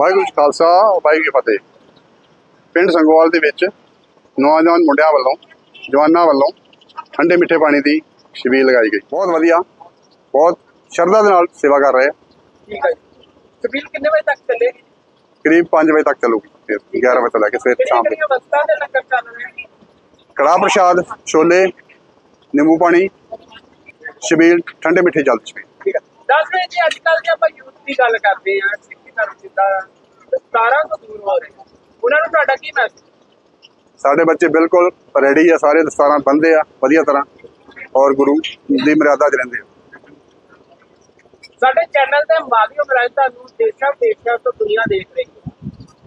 ਵਾਹਿਗੁਰੂ ਜੀ ਖਾਲਸਾ ਵਾਹਿਗੁਰੂ ਜੀ ਫਤਿਹ। ਪਿੰਡ ਸੰਗੋਵਾਲ ਦੇ ਵਿੱਚ ਨੌਜਵਾਨ ਮੁੰਡਿਆਂ ਵੱਲੋਂ ਜਵਾਨਾਂ ਵੱਲੋਂ ਠੰਡੇ ਮਿੱਠੇ ਪਾਣੀ ਦੀ ਛਬੀਲ ਲਗਾਈ ਗਈ। ਬਹੁਤ ਵਧੀਆ ਬਹੁਤ ਸ਼ਰਧਾ ਦੇ ਨਾਲ ਸੇਵਾ ਕਰ ਰਹੇ ਆ। ਠੀਕ ਹੈ ਜੀ। ਸਬੀਲ ਕਿੰਨੇ ਵਜੇ ਤੱਕ ਚੱਲੇਗੀ ਕਰੀਬ 5 ਵਜੇ ਤੱਕ ਚੱਲੂਗੀ ਫਿਰ 11 ਵਜੇ ਤੋਂ ਲੈ ਕੇ ਸਵੇਰ ਸ਼ਾਮ ਤੱਕ। ਕੜਾਹ ਪ੍ਰਸ਼ਾਦ ਛੋਲੇ ਨਿੰਬੂ ਪਾਣੀ ਛਬੀਲ ਠੰਡੇ ਮਿੱਠੇ ਜਲ ਠੀਕ ਹੈ। ਦੱਸ ਰਹੇ ਜੀ ਅੱਜ ਕੱਲ ਜੇ ਆਪਾਂ ਯੂਥ ਦੀ ਗੱਲ ਕਰਦੇ ਆ ਸਿੱਖੀ ਧਰਮ ਜਿੱਦਾਂ ਦਸਤਾਰਾਂ ਤੋਂ ਦੂਰ ਹੋ ਰਹੇ। ਆ। ਉਹਨਾਂ ਨੂੰ ਤੁਹਾਡਾ ਕੀ ਮੈਸੇਜ ਸਾਡੇ ਬੱਚੇ ਬਿਲਕੁਲ ਰੈਡੀ ਆ ਸਾਰੇ ਦਸਤਾਰਾਂ ਬੰਦੇ ਆ ਵਧੀਆ ਤਰ੍ਹਾਂ। ਔਰ ਗੁਰੂ ਦੀ ਮਰਿਆਦਾ 'ਚ ਰਹਿੰਦੇ ਆ। ਸਾਡੇ ਚੈਨਲ ਤੇ ਮਾਧਿਅਮ ਰਾਹੀਂ ਤੁਹਾਨੂੰ ਦੇਸ਼ਾਂ ਵਿਦੇਸ਼ਾਂ ਤੋਂ ਦੁਨੀਆ ਦੇਖ ਰਹੀ ਹੈ।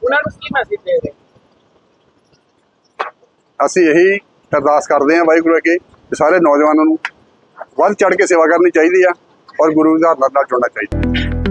ਉਹਨਾਂ ਨੂੰ ਕੀ ਮੈਸੇਜ ਦੇ ਰਹੇ ਅਸੀਂ ਇਹੀ ਅਰਦਾਸ ਕਰਦੇ ਹਾਂ ਵਾਹਿਗੁਰੂ ਅੱਗੇ ਕਿ ਸਾਰੇ ਨੌਜਵਾਨਾਂ ਨੂੰ ਵੱਧ ਚੜ ਕੇ ਸੇਵਾ ਕਰਨੀ ਚਾਹੀਦੀ ਆ ਔਰ ਗੁਰੂ ਦਾ ਨਾਲ ਜੁੜਨਾ ਚਾਹੀਦਾ।